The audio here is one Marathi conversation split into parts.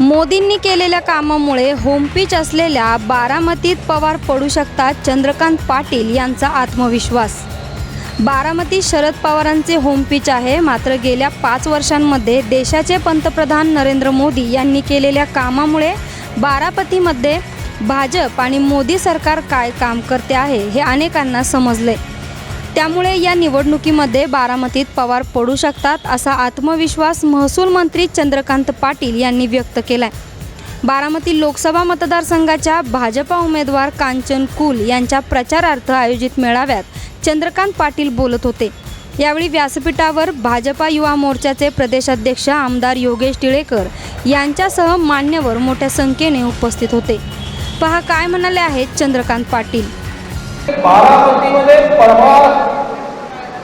मोदींनी केलेल्या कामामुळे होमपिच असलेल्या बारामतीत पवार पडू शकतात चंद्रकांत पाटील यांचा आत्मविश्वास. बारामती शरद पवारांचे होमपिच आहे. मात्र गेल्या पाच वर्षांमध्ये देशाचे पंतप्रधान नरेंद्र मोदी यांनी केलेल्या कामामुळे बारामतीमध्ये भाजप आणि मोदी सरकार काय काम करते आहे हे अनेकांना समजले. त्यामुळे या निवडणुकीमध्ये बारामतीत पवार पडू शकतात असा आत्मविश्वास महसूल मंत्री चंद्रकांत पाटील यांनी व्यक्त केलाय. बारामती लोकसभा मतदारसंघाच्या भाजपा उमेदवार कांचन कुल यांच्या प्रचारार्थ आयोजित मेळाव्यात चंद्रकांत पाटील बोलत होते. यावेळी व्यासपीठावर भाजपा युवा मोर्चाचे प्रदेशाध्यक्ष आमदार योगेश टिळेकर यांच्यासह मान्यवर मोठ्या संख्येने उपस्थित होते. पहा काय म्हणाले आहेत चंद्रकांत पाटील. बारामतीमध्ये परवा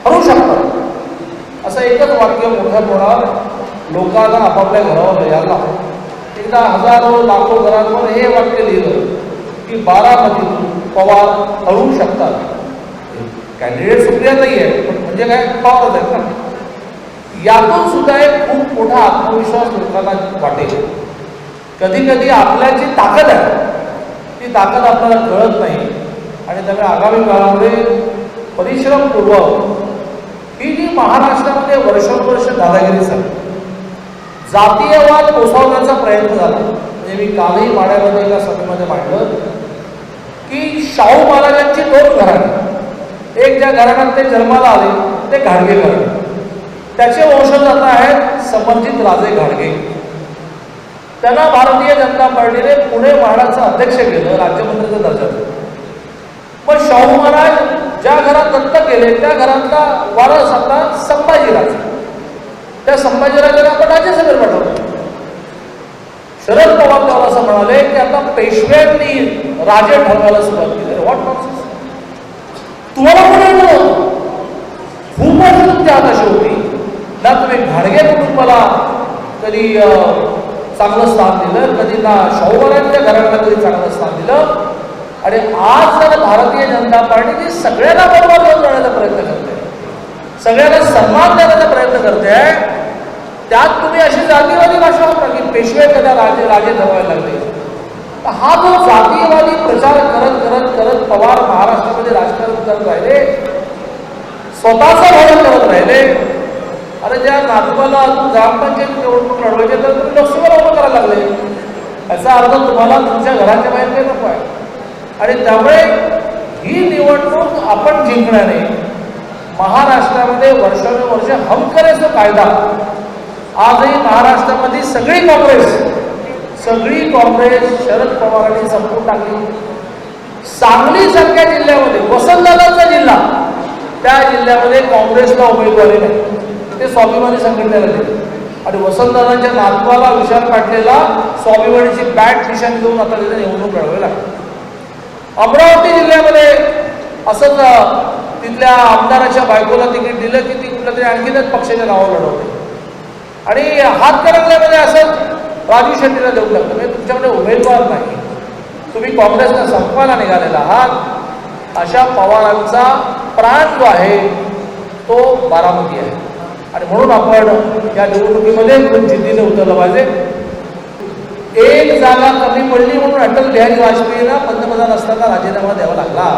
करू शकतात. असं एकच वाक्य मोठ्या प्रमाणावर लोकांना आपापल्या घरावर यायला एकदा हजारो लाखो घरांवर हे वाक्य लिहिलं की बारामतीतून पवार हळू शकतात. कॅन्डिडेट सुप्रिया नाही आहे पण म्हणजे काय? पवारच आहेत ना. यातून सुद्धा एक खूप मोठा आत्मविश्वास लोकांना वाटेल. कधी कधी आपल्याची ताकद आहे. ती ताकद आपल्याला कळत नाही. आणि त्यामुळे आगामी काळामध्ये परिश्रमपूर्वक ही जी महाराष्ट्रामध्ये वर्षानुवर्ष दादागिरी झाली जातीयवाद पोसवण्याचा प्रयत्न झाला म्हणजे मी कालही माड्यामध्ये एका सभेमध्ये मांडलं की शाहू महाराजांची दोन घराणे एक ज्या घराण्यात ते जन्माला आले ते घाडगे घराणे. त्याचे वंशज आता आहेत समर्जित राजे घाडगे. त्यांना भारतीय जनता पार्टीने पुणे म्हाडाचं अध्यक्ष केलं राज्यमंत्र्याचा दर्जा दिला. पण शाहू महाराज ज्या घरात दत्त गेले त्या घरातला वारस आता संभाजीराज त्या संभाजीराजाला आपण राज्यसभेत पाठवतो शरद पवार तेव्हा असं म्हणाले की आता पेशव्यांनी राजे ठरवायला सुरुवात केली. व्हॉट नॉन्सेन्स तुम्हाला कोणी खूपच त्यात अशी तुमच्या हाताशी होती ना तुम्ही घाडगे कुटुंबाला कधी चांगलं स्थान दिलं कधी ना शाहू महाराजांच्या घराला कधी चांगलं स्थान दिलं आणि आज जर भारतीय जनता पार्टी ती सगळ्यांना बरोबर घेऊन जाण्याचा प्रयत्न करते सगळ्यांना सन्मान देण्याचा प्रयत्न करते आहे त्यात तुम्ही अशी जातीवादी भाषा वापरा की पेशवे कदा राजे राजे ठरवायला लागले. हा जो जातीयवादी प्रचार करत करत करत पवार महाराष्ट्रामध्ये राजकारण करत राहिले स्वतःचं भरण करत राहिले अरे ज्या नातवाला ग्रामपंचायत निवडणूक लढवायचे तर तुम्ही लोकसभेला उभं करायला लागले. याचा अर्थ तुम्हाला तुमच्या घराच्या बाहेर काही नको आहे. आणि त्यामुळे ही निवडणूक आपण जिंकण्याने महाराष्ट्रामध्ये वर्षानुवर्ष हम कायदा. आजही महाराष्ट्रामध्ये सगळी काँग्रेस सगळी काँग्रेस शरद पवारांनी संपून टाकली. सांगली सारख्या जिल्ह्यामध्ये वसंतदादाचा जिल्हा त्या जिल्ह्यामध्ये काँग्रेसला उमेदवारी नाही. ते स्वाभिमानी संघटनेला दिली. आणि वसंतदादांच्या नातवाला विशाल पाटलेला स्वाभिमानीची बॅट मिशन घेऊन आता तिथे निवडणूक लढवावी लागते अमरावती जिल्ह्यामध्ये असंच तिथल्या आमदाराच्या बायकोला तिकीट दिलं की ती कुठल्या तरी आणखीनच पक्षाच्या नावावर लढवते. आणि हातकणंगल्यामध्ये असंच राजू शेट्टीला देऊ लागतं म्हणजे तुमच्याकडे उमेदवार नाही. तुम्ही काँग्रेसला संपवायला निघालेला आहात. अशा पवारांचा प्राण जो आहे तो बारामती आहे. आणि म्हणून आपण या निवडणुकीमध्ये जिद्दीने उतरलं पाहिजे एक जागा कमी पडली म्हणून अटल बिहारी वाजपेयींना पंतप्रधान असताना राजीनामा द्यावा लागला.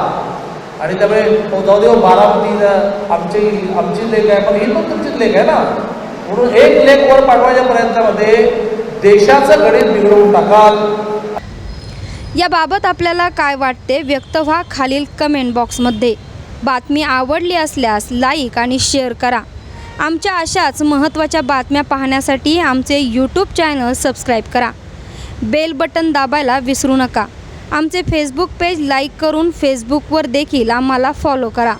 आणि त्यामुळे जाऊ देव हो, बारामती आमची आमची लेख आहे पण ही पण तुमचीच लेख आहे ना? म्हणून एक लेख वर पाठवायच्या प्रयत्नामध्ये देशाचं गणित बिघडवून टाकाल. याबाबत आपल्याला काय वाटते व्यक्त व्हा खालील कमेंट बॉक्समध्ये बातमी आवडली असल्यास लाईक आणि शेअर करा. आमच्या अशाच महत्त्वाच्या बातम्या पाहण्यासाठी आमचे यूट्यूब चॅनल सबस्क्राईब करा. बेल बटन दाबायला विसरू नका. आमचे फेसबुक पेज लाईक करून फेसबुकवर देखील आम्हाला फॉलो करा.